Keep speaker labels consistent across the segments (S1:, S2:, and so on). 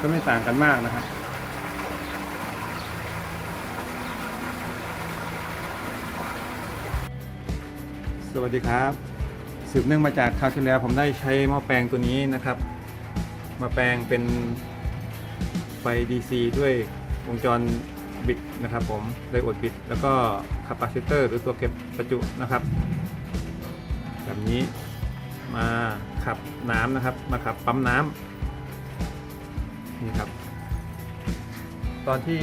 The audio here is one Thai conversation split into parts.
S1: ก็ไม่ต่างกันมากนะครับสวัสดีครับ สืบเนื่องมาจากคราวที่แล้วผมได้ใช้หม้อแปลงตัวนี้นะครับ มาแปลงเป็นไฟ DC ด้วยวงจรบิดนะครับ ผมไดโอดบิด แล้วก็คาปาซิเตอร์ หรือตัวเก็บประจุนะครับ แบบนี้มาขับน้ำนะครับ มาขับปั๊มน้ำ นี่ครับ ตอนที่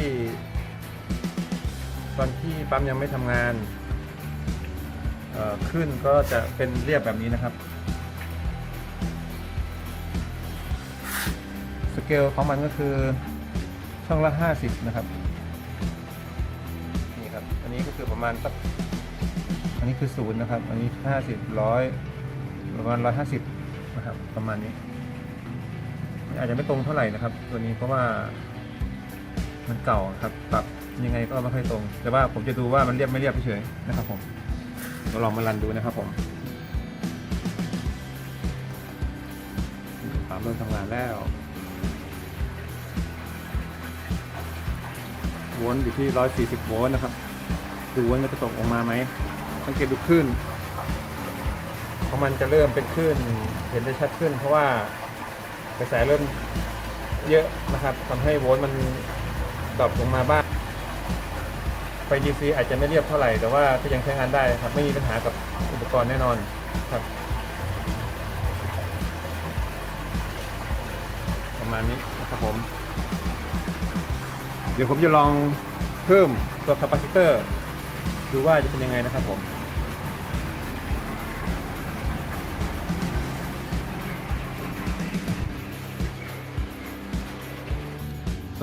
S1: ตอนที่ปั๊มยังไม่ทำงานขึ้นก็จะเป็นเรียบแบบนี้นะครับ สเกลของมันก็คือช่องละ 50 นะครับ นี่ครับ อันนี้ก็คือประมาณสักอันนี้คือศูนย์นะครับ อันนี้50ร้อยประมาณ150นะครับ ประมาณนี้ อาจจะไม่ตรงเท่าไหร่นะครับ ตัวนี้เพราะว่ามันเก่าครับปรับยังไงก็ไม่ค่อยตรง แต่ว่าผมจะดูว่ามันเรียบไม่เรียบเฉยๆนะครับ ผมเราลองมารันดูนะครับ ผมปั๊มเริ่มทำงานแล้วโวลต์อยู่ที่ 140 โวลต์นะครับ ดูว่ามันจะตกออกมาไหมสังเกตดูคลื่นของมันจะเริ่มเป็นคลื่นเห็นได้ชัดขึ้น เพราะว่า กระแสเริ่มเยอะนะครับทำให้โวลต์มันดรอปลงมาบ้างไฟ DC อาจจะไม่เรียบเท่าไหร่ แต่ว่าก็ยังใช้งานได้ครับ ไม่มีปัญหากับอุปกรณ์แน่นอนครับ ประมาณนี้นะครับผม เดี๋ยวผมจะลองเพิ่มตัวคาปาซิเตอร์ดูว่าจะเป็นยังไงนะครับผม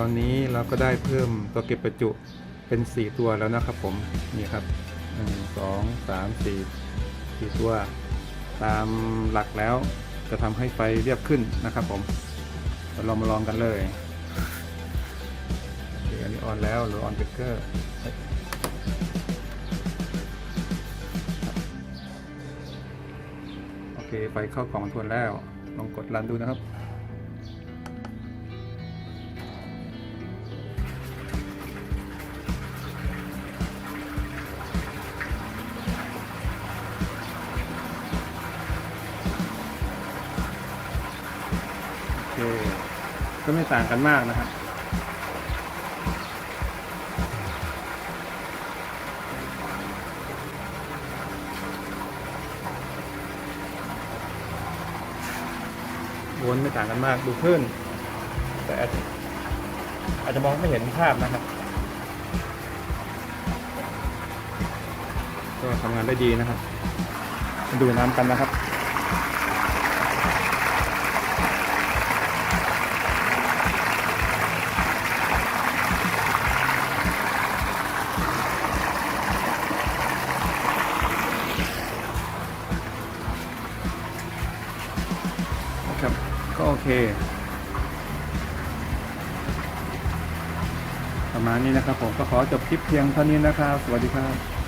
S1: ตอนนี้เราก็ได้เพิ่มตัวเก็บประจุเป็น 4 ตัวแล้วนะครับผมนี่ครับ 1 2 3 4 4 ตัว ตามหลักแล้วจะทำให้ไฟเรียบขึ้นนะครับผมเราลองมาลองกันเลยอันนี้ออนแล้วหรือออนเบรกเกอร์โอเคไฟเข้ากล่องทวนแล้วลองกดรันดูนะครับ ก็ไม่ต่างกันมากนะครับวนไม่ต่างกันมากดูขึ้นแต่อาจจะอาจจะมองไม่เห็นภาพนะครับ ก็ทำงานได้ดีนะครับมาดูน้ำกันนะครับ ก็โอเค ประมาณนี้นะครับผมก็ขอจบคลิปเพียงเท่านี้นะครับ สวัสดีครับ